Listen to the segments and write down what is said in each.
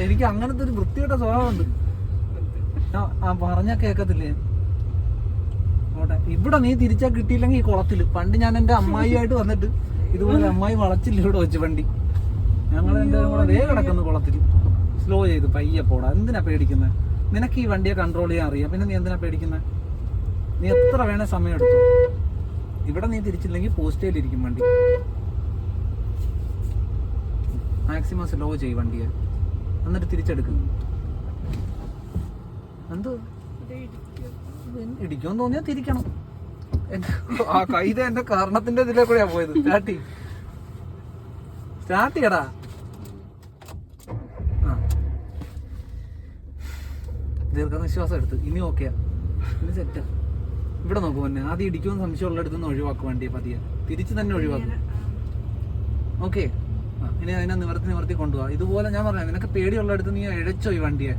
എനിക്ക് അങ്ങനത്തെ ഒരു വൃത്തിയുടെ സ്വഭാവമുണ്ട്. ആ- പറഞ്ഞ കേക്കത്തില്ലേ? ഓട്ടെ ഇവിടെ നീ തിരിച്ചാ കിട്ടിയില്ലെങ്കിൽ ഈ കുളത്തിൽ. പണ്ട് ഞാൻ എന്റെ അമ്മായിയായിട്ട് വന്നിട്ട് ഇതുപോലെ അമ്മായി വളച്ചില്ല ഇവിടെ വെച്ച് വണ്ടി. ഞങ്ങൾ എന്റെ കൂടെ വേ കിടക്കുന്നു കുളത്തിൽ. സ്ലോ ചെയ്ത് പയ്യെ പോടാ. എന്തിനാ പേടിക്കുന്നത് നിനക്ക് ഈ വണ്ടിയെ കൺട്രോൾ ചെയ്യാൻ അറിയാം. പിന്നെ നീ എന്തിനാ പേടിക്കുന്നത് നീ എത്ര വേണേ സമയം എടുത്തു. ഇവിടെ നീ തിരിച്ചില്ലെങ്കിൽ പോസ്റ്റേലിരിക്കും വണ്ടി. മാക്സിമം സ്ലോ ചെയ്യും വണ്ടിയെ. എന്നിട്ട് തിരിച്ചെടുക്കുന്നു എന്തോ? ഇടിക്കുമെന്ന് തോന്നിയാൽ തിരിക്കണം. ആ കൈത എന്റെ കാരണത്തിന്റെ ഇതിലെ കൂടെയാ പോയത്. സ്റ്റാർട്ട് സ്റ്റാർട്ട് ചെയ്യടാ. ദീർഘനിശ്വാസം എടുത്ത്. ഇനി ഓക്കെയാ ഇനി സെറ്റാ ഇവിടെ നോക്കൂ പിന്നെ. ആദ്യം ഇടിക്കുമെന്ന് സംശയമുള്ള അടുത്തുനിന്ന് ഒഴിവാക്കും വണ്ടിയെ പതിയെ. തിരിച്ച് തന്നെ ഒഴിവാക്കും. ഓക്കെ ഇനി അതിനെ നിവർത്തി നിവർത്തി കൊണ്ടുപോവാ. ഇതുപോലെ ഞാൻ പറഞ്ഞു നിനക്ക് പേടിയുള്ള അടുത്ത് നീ ഇഴച്ചോ ഈ വണ്ടിയെ?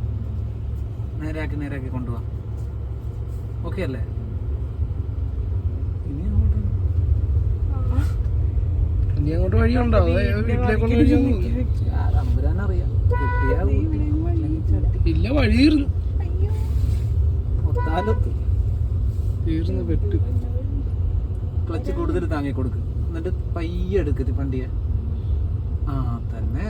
നേരെയാക്കി നേരെയാക്കി കൊണ്ടുപോവാ. ഓക്കെ അല്ലേ? ഇനി അങ്ങോട്ട് ഇനി അങ്ങോട്ട് വഴിയുണ്ടോ? കൂട്ടി, ഇല്ല വഴി തീർന്നു തീർന്നു പെട്ട്. ക്ലച്ച് കൂടുതൽ താങ്ങി കൊടുക്ക് എന്നിട്ട് പയ്യെ എടുക്കത്തി വണ്ടിയെ. ആ തന്നെ.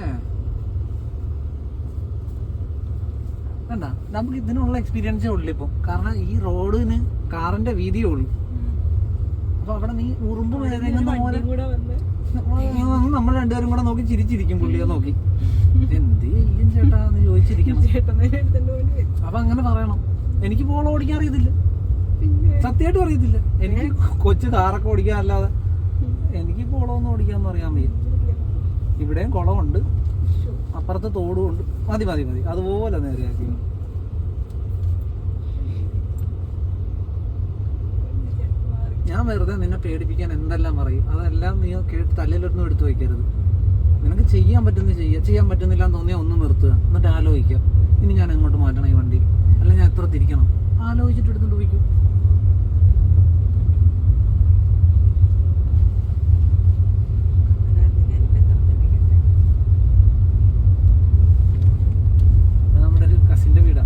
വേണ്ട നമുക്ക് ഇതിനുള്ള എക്സ്പീരിയൻസേ ഉള്ളു ഇപ്പം. കാരണം ഈ റോഡിന് കാറിന്റെ വീതിയേ ഉള്ളൂ. അപ്പൊ അവിടെ നീ ഉറുമ്പ് നമ്മൾ രണ്ടുപേരും കൂടെ നോക്കി ചിരിച്ചിരിക്കും പുള്ളിയെ നോക്കി. എന്ത് ചെയ്യും ചേട്ടാ എന്ന് ചോദിച്ചിരിക്കണം. അപ്പൊ അങ്ങനെ പറയണം. എനിക്ക് പോൾ ഓടിക്കാൻ അറിയത്തില്ല. സത്യമായിട്ടും അറിയത്തില്ല. എനിക്ക് കൊച്ചു കാറൊക്കെ ഓടിക്കാൻ അല്ലാതെ എനിക്ക് കുളമൊന്നും ഓടിക്കാന്ന് അറിയാൻ വയ്യ. ഇവിടെയും കുളമുണ്ട്. അപ്പുറത്ത് തോടും ഉണ്ട്. മതി മതി മതി. അതുപോലെ നേരെയാക്കി ഞാൻ വെറുതെ നിന്നെ പേടിപ്പിക്കാൻ എന്തെല്ലാം പറയും? അതെല്ലാം നീ കേട്ട് തലയിലൊന്നും എടുത്തു വയ്ക്കരുത് നിനക്ക് ചെയ്യാൻ പറ്റുന്ന ചെയ്യുക ചെയ്യാൻ പറ്റുന്നില്ല എന്ന് തോന്നിയാൽ ഒന്ന് നിർത്തുക. എന്നിട്ട് ആലോചിക്കുക. ഇനി ഞാൻ എങ്ങോട്ട് മാറ്റണം ഈ വണ്ടി? അല്ലെങ്കിൽ ഞാൻ എത്ര തിരിക്കണം ആലോചിച്ചിട്ട് എടുത്തുകൊണ്ട് പോയിക്കും അത് നമ്മുടെ ഒരു കസിന്റെ വീടാ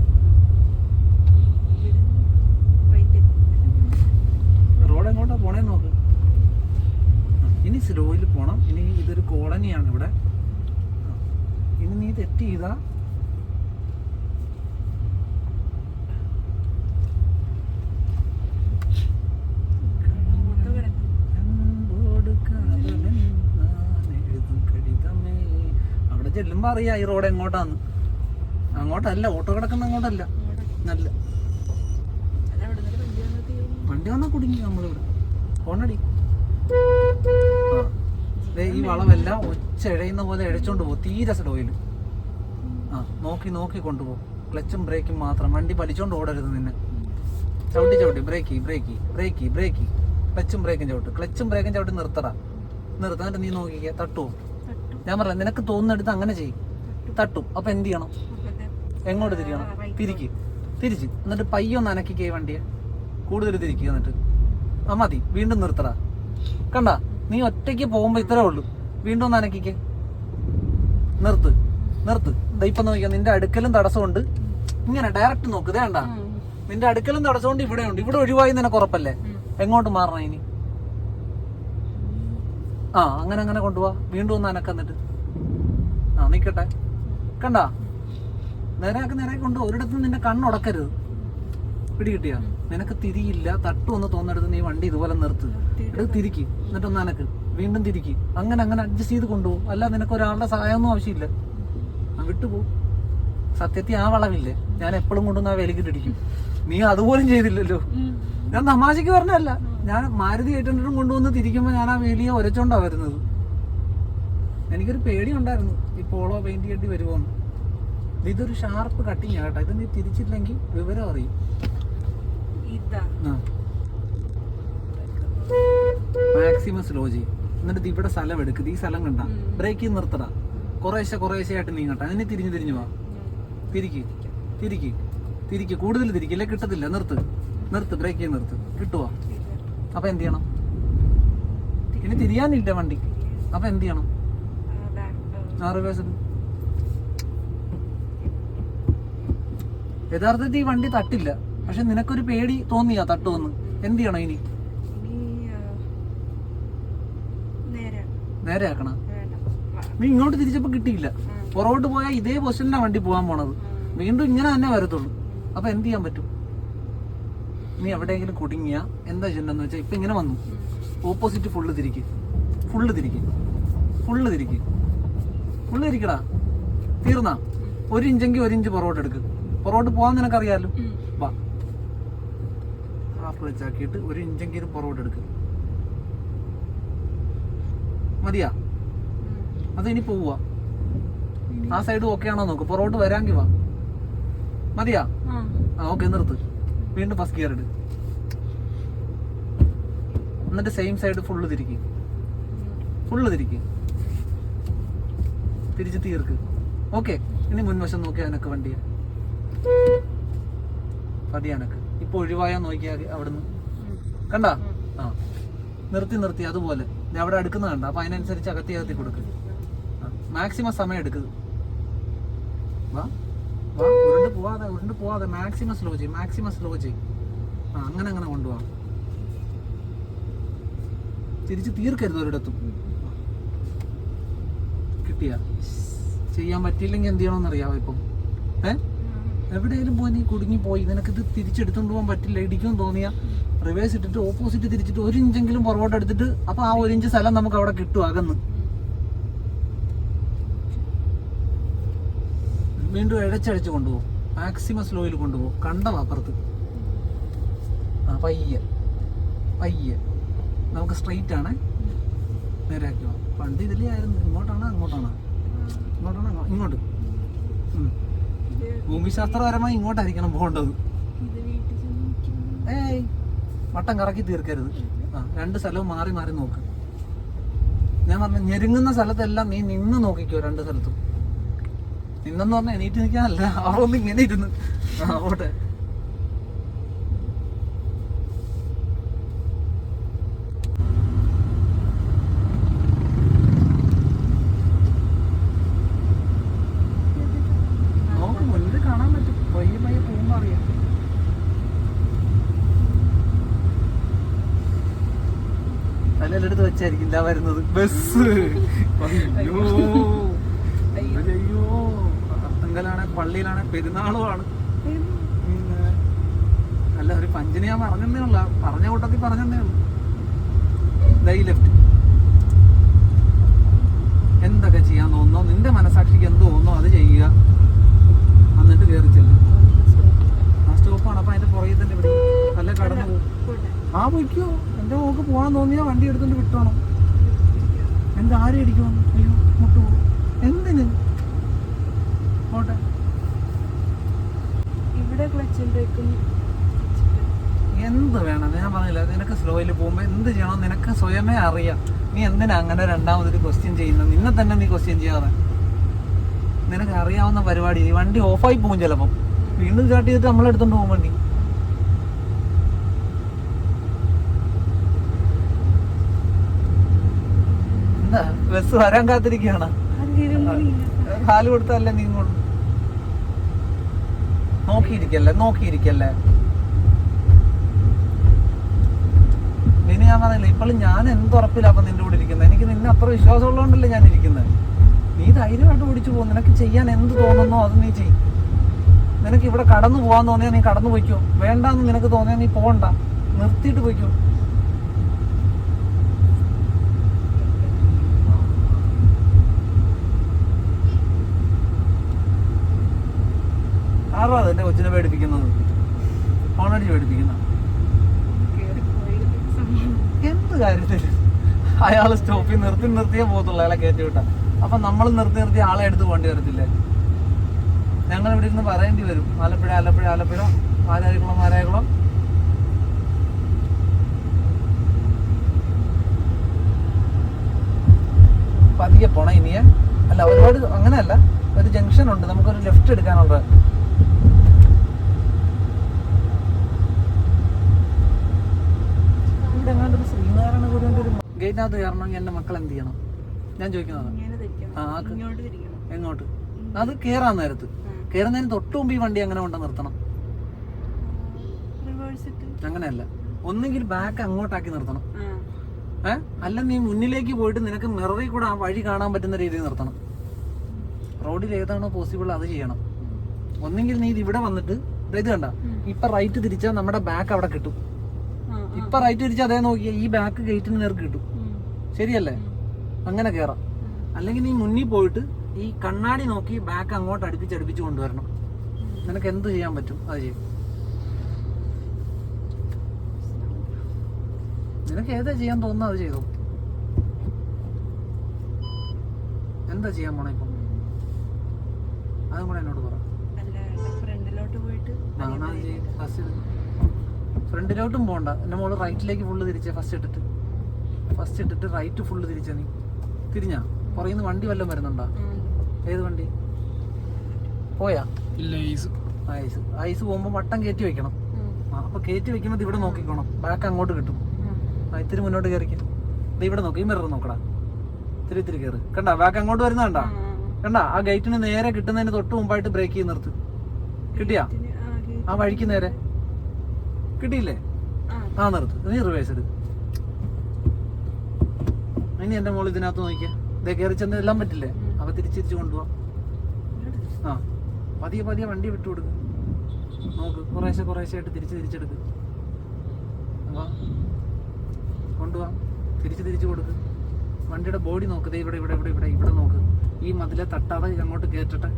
റോഡ് എങ്ങോട്ടാ പോണേ നോക്ക് ആ, ഇനി സ്ലോയിൽ പോണം ഇനി ഇതൊരു കോളനിയാണ് ഇവിടെ ആ, ഇനി നീ തെറ്റ് ചെയ്താ അൻപോട് കാതലൻ ഞാൻ എഴുതും കടിതമേ. അവിടെ അറിയാ ഈ റോഡ് എങ്ങോട്ടാന്ന്. അങ്ങോട്ടല്ല ഓട്ടോ കിടക്കുന്ന അങ്ങോട്ടല്ല. നല്ല വണ്ടി വന്നാ കുടുങ്ങി നമ്മളിവിടെ ഫോണടി. ഈ വളമെല്ലാം ഒച്ച ഇഴയുന്ന പോലെ ഇഴച്ചോണ്ട് പോകും തീരെ സ്ലോയിൽ ആ നോക്കി നോക്കി കൊണ്ടുപോകും ക്ലച്ചും ബ്രേക്കും മാത്രം. വണ്ടി വലിച്ചോണ്ട് ഓടരുത് നിന്നെ. ചവിട്ടി ചവിട്ടി. ബ്രേക്ക് ബ്രേക്ക് ബ്രേക്ക് ബ്രേക്ക് ക്ലച്ചും ബ്രേക്കും ചവിട്ട്. ക്ലച്ചും ബ്രേക്കും ചവിട്ടി നിർത്തടാ. നിർത്താൻ നീ നോക്കിക്കേ തട്ടുവോ? ഞാൻ പറയാം നിനക്ക് തോന്നുന്നെടുത്ത് അങ്ങനെ ചെയ്യും. തട്ടും. അപ്പൊ എന്ത് ചെയ്യണം? എങ്ങോട്ട് തിരിയണം? തിരിക്ക്. തിരിച്ച്. എന്നിട്ട് പയ്യൊന്ന് അനക്കിക്കേ വണ്ടിയെ. കൂടുതൽ തിരിക്കുക എന്നിട്ട്. ആ മതി. വീണ്ടും നിർത്തടാ. കണ്ട? നീ ഒറ്റയ്ക്ക് പോകുമ്പോ ഇത്രേ ഉള്ളൂ. വീണ്ടും ഒന്ന് അനക്കിക്കേ. നിർത്ത്. നിർത്ത്. ഇപ്പം ഇപ്പൊ നോക്കിയാ നിന്റെ അടുക്കലും തടസ്സമുണ്ട്. ഇങ്ങനെ ഡയറക്റ്റ് നോക്ക്. ഇതേണ്ട നിന്റെ അടുക്കലും തടസ്സമുണ്ട് ഇവിടെ ഉണ്ട് ഇവിടെ ഒഴിവായി നിനക്ക് ഉറപ്പല്ലേ? എങ്ങോട്ട് മാറണം ഇനി? ആ അങ്ങനെ അങ്ങനെ കൊണ്ടുപോവാ വീണ്ടും ഒന്ന് അനക്കന്നിട്ട് ആ നിക്കട്ടെ. കണ്ട? നേരെയാക്കി നേരെ കൊണ്ട് ഒരിടത്തും നിന്റെ കണ്ണുടക്കരുത് പിടി കിട്ടിയ നിനക്ക് തിരിയില്ല. തട്ടു ഒന്ന് തോന്നെടുത്ത് നീ വണ്ടി ഇതുപോലെ നിർത്ത്. എടുത്ത് തിരിക്ക്. എന്നിട്ടൊന്ന് അനക്ക്. വീണ്ടും തിരിക്ക്. അങ്ങനെ അങ്ങനെ അഡ്ജസ്റ്റ് ചെയ്ത് കൊണ്ടുപോകും. അല്ല നിനക്ക് ഒരാളുടെ സഹായമൊന്നും ആവശ്യമില്ല. ആ വിട്ടുപോ സത്യത്തിൽ ആ വളവില്ലേ? ഞാൻ എപ്പോഴും കൊണ്ടുവന്ന് ആ വിലക്കിട്ടിരിക്കും നീ അതുപോലും ചെയ്തില്ലല്ലോ. ഞാൻ തമാശക്ക് പറഞ്ഞല്ല ഞാൻ മാരുതി ഏറ്റും കൊണ്ടുവന്ന് തിരിക്കുമ്പോൾ ഞാൻ ആ വേലിയെ ഒരച്ചോണ്ടാ വരുന്നത്. എനിക്കൊരു പേടി ഉണ്ടായിരുന്നു ഈ പോളോ പെയിന്റ് ചെയ്യേണ്ടി വരുമോന്ന് ഇതൊരു ഷാർപ്പ് കട്ടിങ് ആകട്ടെ ഇത് നീ തിരിച്ചില്ലെങ്കിൽ വിവരം അറിയും. മാക്സിമം സ്ലോ ചെയ്യും എന്നിട്ട് ഇവിടെ സ്ഥലം എടുക്കുക ഈ സ്ഥലം കണ്ട. ബ്രേക്ക് നിർത്തടാ. കുറേശ്ശെ കുറേശ്ശെ ആയിട്ട് നീങ്ങട്ടെ അതിനെ തിരിഞ്ഞ് തിരിഞ്ഞു വാ. തിരിക്ക്. തിരിക്ക്. തിരിക്ക്. കൂടുതൽ തിരിക്കില്ല കിട്ടത്തില്ല. നിർത്ത്. നിർത്ത്. ബ്രേക്ക് ചെയ്ത് നിർത്ത്. കിട്ടുവാ? അപ്പൊ എന്ത് ചെയ്യണം? ഇനി തിരിയാനില്ല വണ്ടി. അപ്പൊ എന്ത് ചെയ്യണം? ആ റിവേഴ്സ് യഥാർത്ഥത്തിൽ ഈ വണ്ടി തട്ടില്ല. പക്ഷെ നിനക്കൊരു പേടി തോന്നിയാ തട്ടുമെന്ന്. എന്ത് ചെയ്യണം ഇനി? നേരെ. ആക്കണം. നീ ഇങ്ങോട്ട് തിരിച്ചപ്പോ കിട്ടിയില്ല. പുറകോട്ട് പോയാൽ ഇതേ പൊസിഷനിലാണ് വണ്ടി പോകാൻ പോണത്. വീണ്ടും ഇങ്ങനെ തന്നെ വരത്തുള്ളൂ. അപ്പൊ എന്ത് ചെയ്യാൻ പറ്റും? നീ എവിടെയെങ്കിലും കുടുങ്ങിയ? എന്താ ചെയ്യണ്ടെന്ന് വെച്ചാൽ ഇപ്പം ഇങ്ങനെ വന്നു. ഓപ്പോസിറ്റ് ഫുള്ള് തിരിക്ക്. ഫുള്ള് തിരിക്ക്. ഫുള്ള് തിരിക്ക്. ഫുള്ള് തിരിക്കടാ. തീർന്ന. ഒരു ഇഞ്ചെങ്കിൽ ഒരു ഇഞ്ച് പുറകോട്ട് എടുക്ക്. പുറകോട്ട് പോകാൻ നിനക്കറിയാലോ? ഉം. വാ. ഹാഫ് വെച്ചാക്കിയിട്ട് ഒരു ഇഞ്ചെങ്കിലും പുറകോട്ട് എടുക്ക്. മതിയാ. അത് ഇനി പോവുക ആ സൈഡ് ഓക്കെ ആണോ നോക്ക്. പുറകോട്ട് വരാമെങ്കിൽ വാ. മതിയാ. ആ. ഓക്കെ നിർത്ത്. വീണ്ടും ഫസ്റ്റ് ഗിയർ ഇട്. എന്നിട്ട് സെയിം സൈഡ് ഫുള്ള് തിരിക്കും. ഫുള്ള് തിരിക്കും. തിരിച്ച് തീർക്ക്. ഓക്കെ ഇനി മുൻവശം നോക്കിയാൽ എനക്ക് വണ്ടിയെ പതി എനക്ക്. ഇപ്പൊ ഒഴിവായാ നോക്കിയാൽ അവിടുന്ന്. കണ്ട? ആ. നിർത്തി നിർത്തി. അതുപോലെ. അവിടെ അടുക്കുന്ന കണ്ട. അപ്പൊ അതിനനുസരിച്ച് അകത്തി അകത്തി കൊടുക്ക്. മാക്സിമം സമയം എടുക്കുക വാ. ഉരുണ്ട് പോവാതെ മാക്സിമം സ്ലോ ചെയ്യും മാക്സിമം സ്ലോ ചെയ്യും. ആ അങ്ങനെ അങ്ങനെ കൊണ്ടുപോവാ തിരിച്ച് തീർക്കരുത് ഒരിടത്തും. കിട്ടിയ. ചെയ്യാൻ പറ്റിയില്ലെങ്കിൽ എന്ത് ചെയ്യണമെന്ന് അറിയാവോ ഇപ്പം? ഏ. എവിടെയെങ്കിലും പോയി നീ കുടുങ്ങി പോയി. നിനക്കിത് തിരിച്ചെടുത്തോണ്ട് പോകാൻ പറ്റില്ല. ഇടിക്കും തോന്നിയ റിവേഴ്സ് ഇട്ടിട്ട് ഓപ്പോസിറ്റ് തിരിച്ചിട്ട് ഒരു ഇഞ്ചെങ്കിലും പുറകോട്ട് എടുത്തിട്ട് അപ്പൊ ആ ഒരു ഇഞ്ച് സ്ഥലം നമുക്ക് അവിടെ കിട്ടും അകന്ന്. വീണ്ടും ഇടച്ചടച്ച് കൊണ്ടുപോകും. മാക്സിമം സ്ലോയിൽ കൊണ്ടുപോകും. കണ്ടോ അപ്പുറത്ത്. ആ പയ്യെ. പയ്യെ. നമുക്ക് സ്ട്രെയിറ്റ് ആണ്. നേരെയാക്കി പണ്ട് ഇതിലേ ആയിരുന്നു. ഇങ്ങോട്ടാണോ അങ്ങോട്ടാണോ? ഇങ്ങോട്ടാണോ ഇങ്ങോട്ട്. ഭൂമിശാസ്ത്രപരമായി ഇങ്ങോട്ടായിരിക്കണം പോകേണ്ടത്. ഏയ് വട്ടം കറക്കി തീർക്കരുത്. ആ രണ്ട് സ്ഥലവും മാറി മാറി നോക്ക്. ഞാൻ പറഞ്ഞ ഞെരുങ്ങുന്ന സ്ഥലത്തെല്ലാം നീ നിന്ന് നോക്കിക്കോ രണ്ട് സ്ഥലത്തും. നിന്നെന്ന് പറഞ്ഞാൽ എണീറ്റ് നിൽക്കാനല്ല അവളൊന്നും ഇങ്ങനെ ഇരുന്ന്. ആ ഓട്ടെ വരുന്നത് മുന്നിൽ കാണാൻ പറ്റും പയ്യെ പയ്യെ പോകുമ്പോ അറിയാം തലയിലെടുത്ത് വെച്ചായിരിക്കും ഇതാ വരുന്നത് ബസ് അയ്യോ അയ്യോ. അയ്യോ അത്തങ്കലാണ് പള്ളിയിലാണ് പെരുന്നാളുമാണ്. പിന്നെ അല്ല ഒരു പഞ്ചിനെ ഞാൻ പറഞ്ഞതേ ഉള്ള. പറഞ്ഞ കൂട്ടത്തിൽ പറഞ്ഞതേ ഉള്ളൂ. ദൈ ലെഫ്റ്റ് എന്തൊക്കെ ചെയ്യാൻ തോന്നുന്നോ? നിന്റെ മനസാക്ഷിക്ക് എന്ത് തോന്നുന്നോ? അത് ചെയ്യുക. എന്നിട്ട് കയറി ചെല്ലും. ആ സ്റ്റോപ്പാണ് അപ്പൊ അതിന്റെ പുറകിൽ തന്നെ അല്ല കടന്നു ആ പൊയ്ക്കോ. എന്റെ മോക്ക് പോകാൻ തോന്നിയാ വണ്ടി എടുത്തോണ്ട് വിട്ടോണം. എന്താ ആരെ അടിക്കും അയ്യോ മുട്ടുപോകും എന്തിന്? പോട്ടെ. ഇവിടെ ക്ലച്ചും ബ്രേക്കും എന്ത് വേണം? ഞാൻ പറഞ്ഞില്ല. നിനക്ക് സ്ലോയിൽ പോകുമ്പോൾ എന്ത് ചെയ്യണം? നിനക്ക് സ്വയമേ അറിയാം. നീ എന്തിനാ അങ്ങനെ രണ്ടാമതൊരു ക്വസ്റ്റ്യൻ ചെയ്യുന്നത്? നിന്നെ തന്നെ നീ ക്വസ്റ്റ്യൻ ചെയ്യാതെ. നിനക്ക് അറിയാവുന്ന പരിപാടി. ഈ വണ്ടി ഓഫായി പോകും ചിലപ്പം. വീണ്ടും സ്റ്റാർട്ട് ചെയ്തിട്ട് നമ്മളെടുത്തോണ്ട് പോകും വണ്ടി. എന്താ? ബസ് വരാൻ കാത്തിരിക്കുകയാണ്? കാൽ കൊടുത്തല്ലേ നീങ്ങുള്ളൂ നോക്കിയിരിക്കല്ലേ നോക്കിയിരിക്കല്ലേ? ഇനി ഞാൻ പറഞ്ഞില്ല ഇപ്പോഴും ഞാൻ എന്ത് ഉറപ്പില്ല അപ്പൊ നിന്റെ കൂടെ ഇരിക്കുന്നത്? എനിക്ക് നിന്നെ അത്ര വിശ്വാസം ഉള്ളതുകൊണ്ടല്ലേ ഞാൻ ഇരിക്കുന്നത്. നീ ധൈര്യമായിട്ട് ഓടിച്ചു പോകും നിനക്ക് ചെയ്യാൻ എന്ത് തോന്നുന്നോ അത് നീ ചെയ്യും നിനക്ക് ഇവിടെ കടന്നു പോകാൻ തോന്നിയാൽ നീ കടന്നു പോയിക്കോ. വേണ്ടാന്ന് നിനക്ക് തോന്നിയാൽ നീ പോകണ്ട നിർത്തിയിട്ട് പോയിക്കോ. ആറാ എന്റെ കൊച്ചിനെ പേടിപ്പിക്കുന്നത്? ഫോണടിച്ച് പേടിപ്പിക്കുന്ന. എന്ത് കാര്യത്തിൽ അയാൾ സ്റ്റോപ്പിൽ നിർത്തി നിർത്തിയേ പോകത്തുള്ളൂ അയാളെ കയറ്റി വിട്ട. അപ്പൊ നമ്മൾ നിർത്തി നിർത്തി ആളെ എടുത്ത് പോകേണ്ടി വരത്തില്ലേ? ഞങ്ങൾ ഇവിടെ ഇരുന്ന് പറയേണ്ടി വരും. ആലപ്പുഴ ആലപ്പുഴ ആലപ്പുഴ. മാരാരിക്കുളം മാരാരിക്കുളം പതിയെ പോണ ഇനിയെ? അല്ല ഒരുപാട് അങ്ങനെയല്ല. ഒരു ജംഗ്ഷൻ ഉണ്ട് നമുക്കൊരു ലെഫ്റ്റ് എടുക്കാനുള്ള ഇവിടെ എങ്ങാണ്ട് ഒരു ശ്രീനാരായണ ഗുരുവിന്റെ ഗേറ്റിനകത്ത് കയറണമെങ്കിൽ എന്റെ മക്കൾ എന്ത് ചെയ്യണം? ഞാൻ ചോദിക്കുന്നത് ആ, എങ്ങോട്ട്? അത് കേറാൻ നേരത്ത്. കേറുന്നതിന് കയറുന്നതിന് തൊട്ട് മുമ്പ് ഈ വണ്ടി അങ്ങനെ കൊണ്ട് നിർത്തണം. അങ്ങനെയല്ല. ഒന്നെങ്കിൽ ബാക്ക് അങ്ങോട്ടാക്കി നിർത്തണം. ആ. ഏ? അല്ല നീ മുന്നിലേക്ക് പോയിട്ട് നിനക്ക് മിററിൽ കൂടെ ആ വഴി കാണാൻ പറ്റുന്ന രീതിയിൽ നിർത്തണം. റോഡിൽ ഏതാണോ പോസിബിൾ അത് ചെയ്യണം. ഒന്നെങ്കിൽ നീ ഇത് ഇവിടെ വന്നിട്ട് ഇത് കണ്ട. ഇപ്പൊ റൈറ്റ് തിരിച്ചാൽ നമ്മുടെ ബാക്ക് അവിടെ കിട്ടും. ഇപ്പൊ റൈറ്റ് തിരിച്ചാൽ അതേ നോക്കിയാൽ ഈ ബാക്ക് ഗേറ്റിന് നേർക്ക് കിട്ടും. ശരിയല്ലേ? അങ്ങനെ കേറാം. അല്ലെങ്കിൽ നീ മുന്നിൽ പോയിട്ട് ഈ കണ്ണാടി നോക്കി ബാക്ക് അങ്ങോട്ട് അടുപ്പിച്ച് അടുപ്പിച്ച് കൊണ്ടുവരണം. നിനക്ക് എന്ത് ചെയ്യാൻ പറ്റും? അത് ചെയ്യും. നിനക്ക് ഏതാ ചെയ്യാൻ തോന്നുന്നത് അത് ചെയ്തോ. എന്താ ചെയ്യാൻ പോണേ ഇപ്പം? അതും കൂടെ എന്നോട് പറ. ഫ്രണ്ടിലോട്ടും പോണ്ട. എന്റെ മോൾ റൈറ്റിലേക്ക് ഫുള്ള് തിരിച്ചേ ഫസ്റ്റ് ഇട്ടിട്ട്. ഫസ്റ്റ് ഇട്ടിട്ട് റൈറ്റ് ഫുള്ള് തിരിച്ചാ നീ. തിരിഞ്ഞാ? പുറയുന്ന വണ്ടി വല്ലതും വരുന്നുണ്ടോ? ഏത് വണ്ടി? പോയാ? ഇല്ല ഐസ്. ഐസ്. ഐസ് പോകുമ്പോൾ വട്ടം കയറ്റി വെക്കണം. അപ്പൊ കയറ്റി വെക്കുമ്പോൾ ഇവിടെ നോക്കിക്കോണം. ബാക്ക് അങ്ങോട്ട് കിട്ടും. ഇത്തിരി മുന്നോട്ട് കയറിക്കും ഇത് ഇവിടെ നോക്കി. ഈ മിറർ നോക്കടാ. ഇത്തിരി ഇത്തിരി കയറി കണ്ട? ബാക്ക് അങ്ങോട്ട് വരുന്ന കണ്ടാ? കണ്ട? ആ ഗേറ്റിന് നേരെ കിട്ടുന്നതിന് തൊട്ട് മുമ്പായിട്ട് ബ്രേക്ക് ചെയ്ത് നിർത്ത്. കിട്ടിയാ? ആ വഴിക്ക് നേരെ. കിട്ടിയില്ലേ? ആ. നിർത്ത്. നീ റിവേഴ്സ് എടു ഇനി എന്റെ മോൾ ഇതിനകത്ത് നോക്കിയാ. ഇതേ കയറി ചെന്ന് എല്ലാം പറ്റില്ലേ? അവ തിരിച്ചിരിച്ച് കൊണ്ടുപോവാ. ആ. പതിയെ പതിയെ വണ്ടി വിട്ടു കൊടുക്ക്. നോക്ക് കുറേശ്ശെ കുറേശ്ശെ ആയിട്ട് തിരിച്ച് തിരിച്ചെടുക്ക്. കൊണ്ടുപോവാ തിരിച്ചു തിരിച്ച് കൊടുക്ക്. വണ്ടിയുടെ ബോഡി നോക്ക്. ദേ ഇവിടെ ഇവിടെ ഇവിടെ ഇവിടെ ഇവിടെ നോക്ക്. ഈ മതിലെ തട്ടാതെ അങ്ങോട്ട് കയറ്റട്ടെ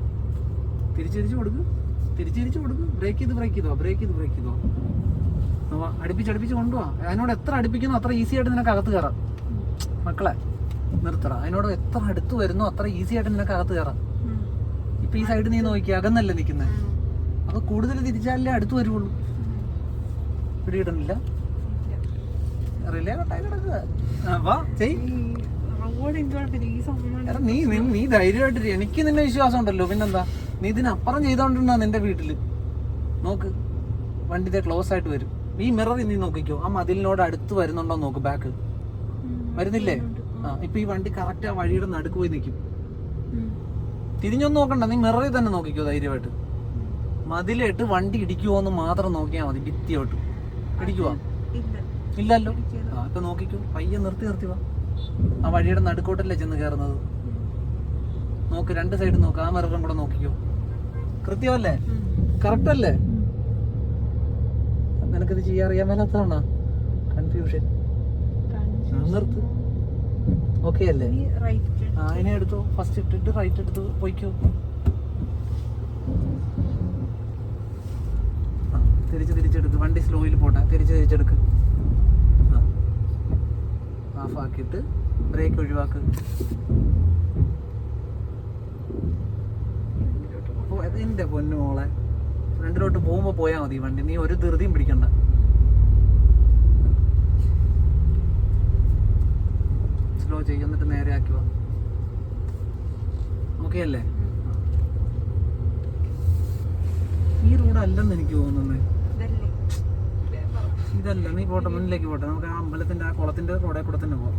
തിരിച്ച് തിരിച്ച് കൊടുക്ക്. തിരിച്ച് തിരിച്ച് കൊടുക്ക്. ബ്രേക്ക് ചെയ്ത് ബ്രേക്ക് ചെയ്തോ? ബ്രേക്ക് ചെയ്ത് ബ്രേക്ക് ചെയ്തോ? അടുപ്പിച്ച് അടുപ്പിച്ച് കൊണ്ടുപോവാ അതിനോട് എത്ര അടുപ്പിക്കുന്നോ അത്ര ഈസി ആയിട്ട് നിനക്ക് അകത്ത് കയറാം. മക്കളെ നിർത്തടാ അതിനോട് എത്ര അടുത്ത് വരുന്നോ അത്ര ഈസി ആയിട്ട് നിനക്ക് അകത്ത് കയറാം. ഇപ്പൊ ഈ സൈഡിൽ നീ നോക്കി അകന്നല്ലേ നിൽക്കുന്നത്. അപ്പൊ കൂടുതൽ തിരിച്ചാലേ അടുത്ത് വരുവുള്ളൂ. പിടിയിടുന്നില്ല റിലേ കട്ടായി കിടക്കുക. വാ ചെയ്. നീ നീ- നീ ധൈര്യമായിട്ട് എനിക്ക് നിന്നെ വിശ്വാസം ഉണ്ടല്ലോ. പിന്നെന്താ? നീ ഇതിനപ്പുറം ചെയ്തോണ്ടിരുന്ന നിന്റെ വീട്ടിൽ. നോക്ക്. വണ്ടി ഇതേ ക്ലോസ് ആയിട്ട് വരും. ഈ മിററിൽ നീ നോക്കിക്കോ. ആ മതിലിനോട് അടുത്ത് വരുന്നുണ്ടോ നോക്ക് ബാക്ക്. വരുന്നില്ലേ? ആ ഇപ്പൊ ഈ വണ്ടി കറക്റ്റ് ആ വഴിയുടെ നടുക്ക് പോയി നിൽക്കും. തിരിഞ്ഞൊന്നും നോക്കണ്ട നീ മിററിൽ തന്നെ നോക്കിക്കോ ധൈര്യമായിട്ട്. മതിലിട്ട് വണ്ടി ഇടിക്കുവോ എന്ന് മാത്രം നോക്കിയാൽ മതി ഭിത്തിയോട്ട്. ഇടിക്കുവാ? ഇല്ലല്ലോ? ആ ഇപ്പൊ നോക്കിക്കോ. പയ്യെ നിർത്തി നിർത്തി വാ. ആ വഴിയുടെ നടുക്കോട്ടല്ലേ ചെന്ന് കയറുന്നത് നോക്ക് രണ്ട് സൈഡ് നോക്ക്. ആ മിററും കൂടെ നോക്കിക്കോ. കൃത്യമല്ലേ. കറക്റ്റ് അല്ലേ. നിനക്കിത് ചെയ്യാറിയാൻ മേലാത്തതാണോ? കൺഫ്യൂഷൻ. നിർത്ത്. ഓക്കെ അല്ലേ? നീ റൈറ്റ് ആ അതിനെ എടുത്തു. ഫസ്റ്റ് ഇട്ടിട്ട് റൈറ്റ് എടുത്ത് പോയിക്കോ. ആ, തിരിച്ച് തിരിച്ചെടുക്ക്. വണ്ടി സ്ലോയിൽ പോട്ടെ. തിരിച്ച് തിരിച്ചെടുക്ക്. ഹാഫ് ആക്കിയിട്ട് ബ്രേക്ക് ഒഴിവാക്ക്. എന്റെ പൊന്നു മോളെ ഫ്രണ്ടിലോട്ട് പോകുമ്പോൾ പോയാ മതി വണ്ടി. നീ ഒരു ധൃതിയും പിടിക്കണ്ട. സ്ലോ ചെയ്യും. എന്നിട്ട് നേരെ ആക്കുക ഓക്കെ അല്ലേ? ഈ റോഡ് അല്ലെന്ന് എനിക്ക് തോന്നുന്നത് ഇതല്ലേ? ഇതല്ല നീ പോട്ടെ മുന്നിലേക്ക് പോട്ടെ. നമുക്ക് ആ അമ്പലത്തിന്റെ ആ കുളത്തിന്റെ റോഡേ കൂടെ തന്നെ പോവാം.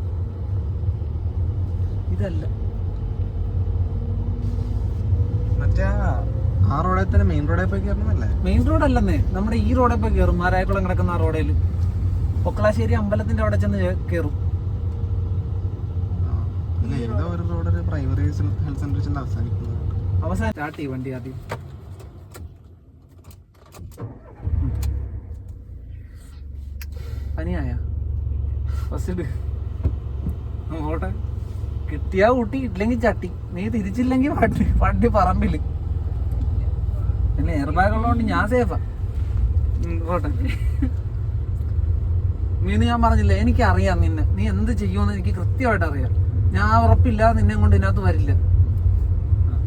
ഇതല്ല. മറ്റേ ആ- റോഡിൽ തന്നെ മെയിൻ റോഡിൽ പോയി കയറണമല്ലേ മെയിൻ റോഡ് അല്ലെന്നേ. നമ്മുടെ ഈ റോഡേ പോയി കയറും മാരായക്കുളം കിടക്കുന്ന ആ റോഡേൽ പൊക്കളാശ്ശേരി അമ്പലത്തിന്റെ അവിടെ ചെന്ന് കയറും ഒരു ഹെൽത്ത് സെന്ററിൽ അവസാനിക്കുന്നത്? അവസാനം സ്റ്റാർട്ട് കിട്ടിയാ ഊട്ടി ഇല്ലെങ്കിൽ ചട്ടി. നീ തിരിച്ചില്ലെങ്കിൽ വണ്ടി വണ്ടി പറമ്പിൽ. എയർ ബാഗ് ഉള്ളതുകൊണ്ട് ഞാൻ സേഫാ ഓട്ടെ നീന്ന് ഞാൻ പറഞ്ഞില്ല എനിക്ക് അറിയാം നിന്നെ. നീ എന്ത് ചെയ്യുമെന്ന് എനിക്ക് കൃത്യമായിട്ട് അറിയാം ഞാൻ ഉറപ്പില്ല നിന്നെ കൊണ്ട് ഇതിനകത്ത് വരില്ല.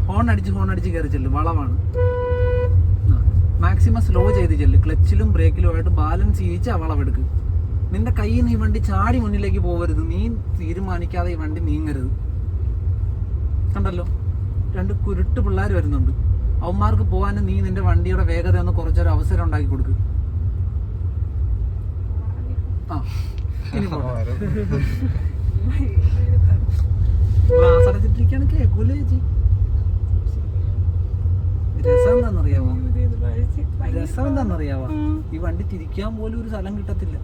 ഹോൺ അടിച്ച് ഹോൺ അടിച്ച് കയറി ചെല്ലും വളവാണ്. മാക്സിമം സ്ലോ ചെയ്ത് ചെല്ല് ക്ലച്ചിലും ബ്രേക്കിലും ആയിട്ട് ബാലൻസ് ചെയ്യിച്ച് ആ വളവെടുക്ക്. നിന്റെ കയ്യിൽ നിന്ന് ഈ വണ്ടി ചാടി മുന്നിലേക്ക് പോകരുത് നീ തീരുമാനിക്കാതെ ഈ വണ്ടി നീങ്ങരുത്. കണ്ടല്ലോ? രണ്ട് കുരുട്ട് പിള്ളേർ വരുന്നുണ്ട്. അവന്മാർക്ക് പോകാനും നീ നിന്റെ വണ്ടിയുടെ വേഗത ഒന്ന് കുറച്ചൊരു അവസരം ഉണ്ടാക്കി കൊടുക്ക്. ആ ഇനി ഗ്ലാസ് അടച്ചിട്ടിരിക്കുകയാണ് കേൾക്കൂലേ ചേച്ചി? രസം എന്താണെന്നറിയാവോ രസം എന്താണെന്നറിയാവോ ഈ വണ്ടി തിരിക്കാൻ പോലും ഒരു സ്ഥലം കിട്ടത്തില്ല.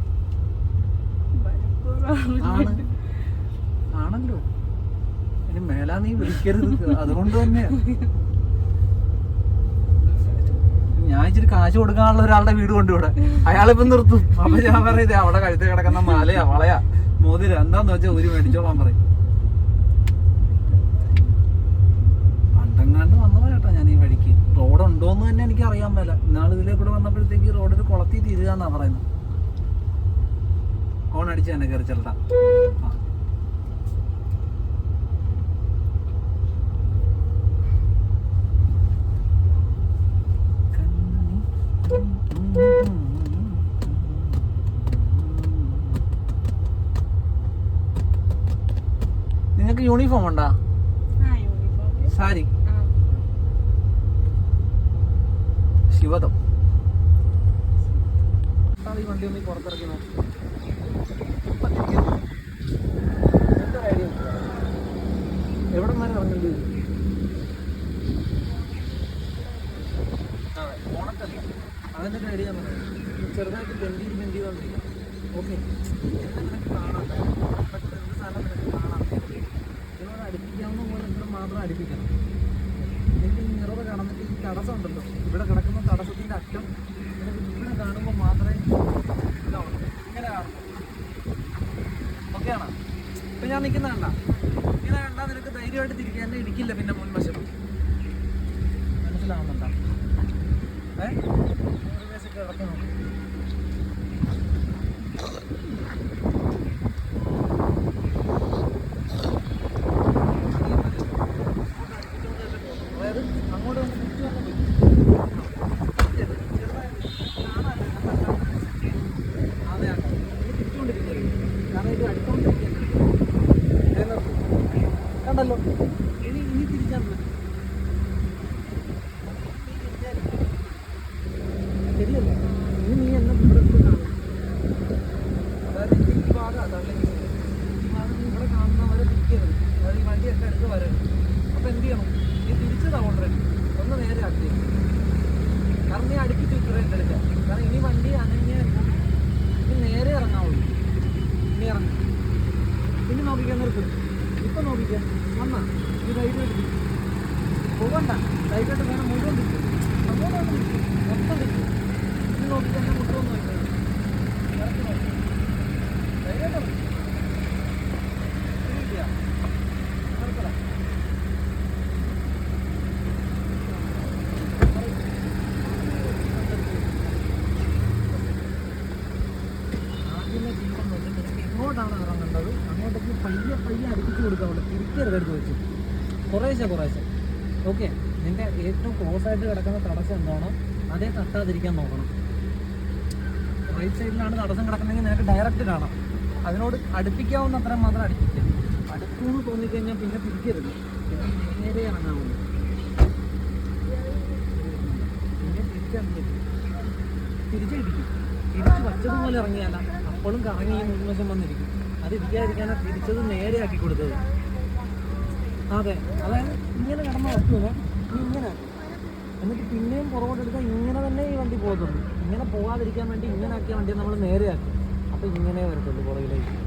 ആണല്ലോ. ഇനി മേലാ നീ വിളിക്കരുത്. അതുകൊണ്ട് തന്നെയാ ഞാൻ ഇച്ചിരി കാശ് കൊടുക്കാനുള്ള ഒരാളുടെ വീട് കൊണ്ടിവിടെ അയാളിപ്പം നിർത്തും. അപ്പൊ ഞാൻ പറയുന്നത് അവിടെ കഴുത്ത് കിടക്കുന്ന മാലയാ വളയാ. മോതിര എന്താന്ന് വെച്ചാൽ ഒരു മേടിച്ചോളാൻ പറയും. പണ്ടെങ്ങാണ്ട് വന്നതാ കേട്ടോ ഞാൻ ഈ വഴിക്ക്. റോഡ് ഉണ്ടോന്ന് തന്നെ എനിക്ക് അറിയാൻ മേല. ഇന്നാൾ ഇതിലെ കൂടെ വന്നപ്പോഴത്തേക്ക് റോഡിൽ കുളത്തി തീരുകയെന്നാ പറയുന്നത് ഫോൺ അടിച്ച് തന്നെ കയറി ചെല്ലട്ടാ ആ നിങ്ങൾക്ക് യൂണിഫോം ഉണ്ടാ? സാരി. ശിവതം. ഈ വണ്ടി ഒന്ന് പുറത്തിറക്കി നോക്കി. എവിടെ വരെ ഇറങ്ങേണ്ടി വരും അതിന്റെ ഐഡിയ ചെറുതായിട്ട് ബെൻഡ് ചെയ്ത് വന്നില്ല ഓക്കെ കാണാം പക്ഷേ എന്ത് സാധനം നിനക്ക് കാണാം ഇതിനോട് അടുപ്പിക്കാവുന്ന പോലെ ഇവിടെ മാത്രം അടുപ്പിക്കണം എനിക്ക് ഈ നിറവ് കടന്നിട്ട് ഈ തടസ്സം ഉണ്ടല്ലോ ഇവിടെ കിടക്കുന്ന തടസ്സത്തിന്റെ അറ്റം നിനക്ക് ഇവിടെ കാണുമ്പോൾ മാത്രമേ ഇതാവുള്ളൂ ഇങ്ങനെ കാണുള്ളൂ ഓക്കെയാണോ ഇപ്പൊ ഞാൻ നിൽക്കുന്ന കണ്ട ഇങ്ങനെ കണ്ടാ നിനക്ക് ധൈര്യമായിട്ട് തിരിക്കാൻ എന്നെ ഇടിക്കില്ല പിന്നെ മുൻവശം മനസ്സിലാവുന്നുണ്ടോ ഏ ഒരു ബേസിക്ക് ഇറക്കി നോക്കും അതായത് അങ്ങോട്ട് വന്ന് തിരിച്ചു വന്ന് അതെ തിരിച്ചുകൊണ്ടിരിക്കുന്നത് കാരണം ഇത് അടുത്തോണ്ടിരിക്കുന്നത് കണ്ടല്ലോ ഇനി ഇനി തിരിച്ചാൽ മതി ശരിയല്ല ഇനി നീ എന്നെ ഇവിടെ ഇട്ട് കാണും അതായത് ഈ ഭാഗം അതല്ലെങ്കിൽ ഈ ഭാഗം നീ ഇവിടെ കാണുന്ന വരെ തിരിക്കരുത് അതായത് ഈ വണ്ടിയൊക്കെ എടുത്ത് വരരുത് അപ്പൊ എന്ത് ചെയ്യണം നീ തിരിച്ചതാ ഓൾറെഡി ഒന്ന് നേരെ ആക്കി കാരണം നീ അടുപ്പിച്ച് ഇത്രയും എടുക്കാം കാരണം ഇനി വണ്ടി അനങ്ങിയ ഇനി നേരെ ഇറങ്ങാവുള്ളൂ ഇനി ഇറങ്ങും ഇനി നോക്കിക്കാൻ നിർത്തും ഇപ്പൊ നോക്കിക്കാൻ വന്നാ ഈ ധൈര്യമായിട്ട് തിരിക്കും. പോകണ്ട ധൈര്യമായിട്ട് വേണം മുഴുവൻ തിരിക്കും അങ്ങോട്ട് വന്ന് തിരിക്കും മൊത്തം തിരിക്കും ഇനി നോക്കിക്കാൻ എന്നെ മുഴുവൻ നോക്കിയത് ഇറക്കി നോക്കി ധൈര്യമായിട്ട് ഇറങ്ങും. ഇരിക്കുക. നിർത്തല. ആദ്യമേ ചെയ്യുമ്പോൾ തൊട്ട് നിനക്ക് എങ്ങോട്ടാണ് ഇറങ്ങേണ്ടത് അങ്ങോട്ടേക്ക് പയ്യെ പയ്യെ അടുപ്പിച്ച് കൊടുക്കാവുള്ളൂ തിരിക്കരുത് എടുത്ത് വെച്ച് കുറേശ്ശെ കുറേശ്ശെ ഓക്കെ നിന്റെ ഏറ്റവും ക്ലോസ് ആയിട്ട് കിടക്കുന്ന തടസ്സം എന്താണോ അതേ തട്ടാതിരിക്കാൻ നോക്കണം. റൈറ്റ് സൈഡിലാണ് തടസ്സം കിടക്കുന്നതെങ്കിൽ നിനക്ക് ഡയറക്റ്റ് കാണാം. അതിനോട് അടുപ്പിക്കാവുന്ന അത്രയും മാത്രം അടുപ്പിക്കുക. അടുക്കുമെന്ന് തോന്നിക്കഴിഞ്ഞാൽ പിന്നെ പിടിക്കരുത് നേരെ ഇറങ്ങാവുന്നു. പിന്നെ തിരിച്ചറിഞ്ഞിട്ട് തിരിച്ചിടിക്കും തിരിച്ച് വച്ചതുപോലെ ഇറങ്ങിയല്ല അപ്പോഴും കറങ്ങി ഈ മുൻവശം വന്നിരിക്കും. അത് ഇരിക്കാതിരിക്കാനാണ് തിരിച്ചത് നേരെ ആക്കി കൊടുത്തത്. അതെ. അതായത് ഇങ്ങനെ കിടന്ന വസ്തുവിനെ ഇങ്ങനെ. എന്നിട്ട് പിന്നെയും പുറകോട്ടെടുത്താൽ ഇങ്ങനെ തന്നെ ഈ വണ്ടി പോകത്തുള്ളൂ. ഇങ്ങനെ പോകാതിരിക്കാൻ വേണ്ടി ഇങ്ങനെ ആക്കിയ വണ്ടി നമ്മൾ നേരെയാക്കും. അപ്പോൾ ഇങ്ങനെ വരത്തുള്ളൂ പുറകിലേക്ക്.